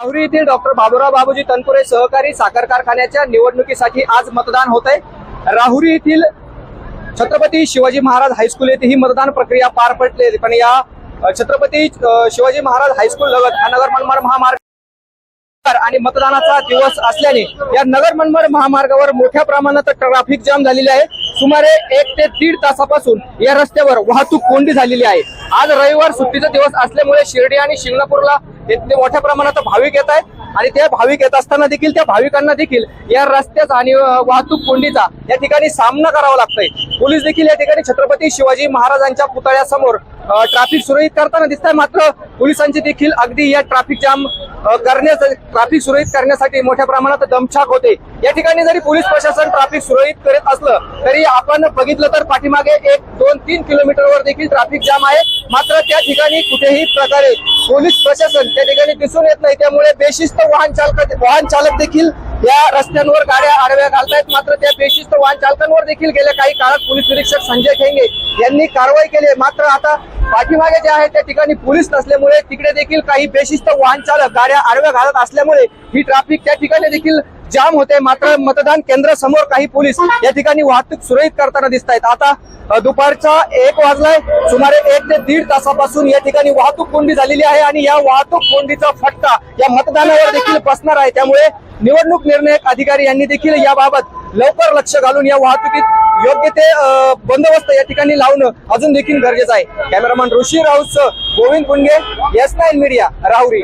राहुरी येथील डॉक्टर बाबुराव बाबूजी तनपुरे सहकारी साखर कारखान्याच्या निवडणुकीसाठी आज मतदान होत आहे. राहुरी येथील छत्रपती शिवाजी महाराज हायस्कूल येथे ही मतदान प्रक्रिया पार पडली पण या छत्रपती शिवाजी महाराज हायस्कूल लगत हा नगर मनमाड महामार्ग आणि मतदानाचा दिवस असल्याने या नगर मनमाड महामार्गावर मोठ्या प्रमाणात ट्रॅफिक जाम झालेली आहे. सुमारे एक ते दीड तासापासून या रस्त्यावर वाहतूक कोंडी झालेली आहे. आज रविवार सुट्टीचा दिवस असल्यामुळे शिर्डी आणि शिंगणापूरला येथे मोठ्या प्रमाणात भाविक येत आहेत. आणि त्या भाविक येत असताना देखील त्या भाविकांना देखील या रस्त्याचा आणि वाहतूक कोंडीचा या ठिकाणी सामना करावा लागतोय. पोलीस देखील या ठिकाणी छत्रपती शिवाजी महाराजांच्या पुतळ्यासमोर ट्रॅफिक सुरळीत करताना दिसत आहे मात्र पोलिसांची देखील अगदी या ट्रॅफिक जाम करण्या ट्रॅफिक सुरळीत करण्यासाठी मोठ्या प्रमाणात दमछाक होते. या ठिकाणी जरी पोलीस प्रशासन ट्रॅफिक सुरळीत करत असलं तरी आपण बघितलं तर पाठीमागे एक दोन तीन किलोमीटरवर देखील ट्रॅफिक जाम आहे. मात्र त्या ठिकाणी कुठेही प्रकारे पोलीस प्रशासन त्या ठिकाणी दिसून येत नाही. त्यामुळे बेशिस्त वाहन चालक वाहन चालक देखील या रस्त्यांवर गाड्या आडव्या घालतायत मात्र त्या बेशिस्त वाहन चालकांवर देखील गेल्या काही काळात पोलीस निरीक्षक संजय खेंगे यांनी कारवाई केली आहे. मात्र आता पाठीमागे जे आहे त्या ठिकाणी पोलीस नसल्यामुळे तिकडे देखील काही बेशिस्त वाहन चालक गाड्या आडव्या घालत असल्यामुळे ही ट्राफिक त्या ठिकाणी देखील जाम होते. मात्र मतदान केंद्र समोर काही पोलीस या ठिकाणी वाहतूक सुरळीत करताना दिसत आहेत आता दुपारचा एक वाजलाय. सुमारे एक ते दीड तासापासून या ठिकाणी वाहतूक कोंडी झालेली आहे आणि या वाहतूक कोंडीचा फटका या मतदानावर देखील बसणार आहे. त्यामुळे निवडणूक निर्णयक अधिकारी यांनी देखील याबाबत लवकर लक्ष घालून या वाहतुकीत योग्य ते बंदोबस्त या ठिकाणी लावणं अजून देखील गरजेचं आहे. कॅमेरामॅन ऋषी राऊत गोविंद कुंडे एस नाईन मीडिया राहुरी.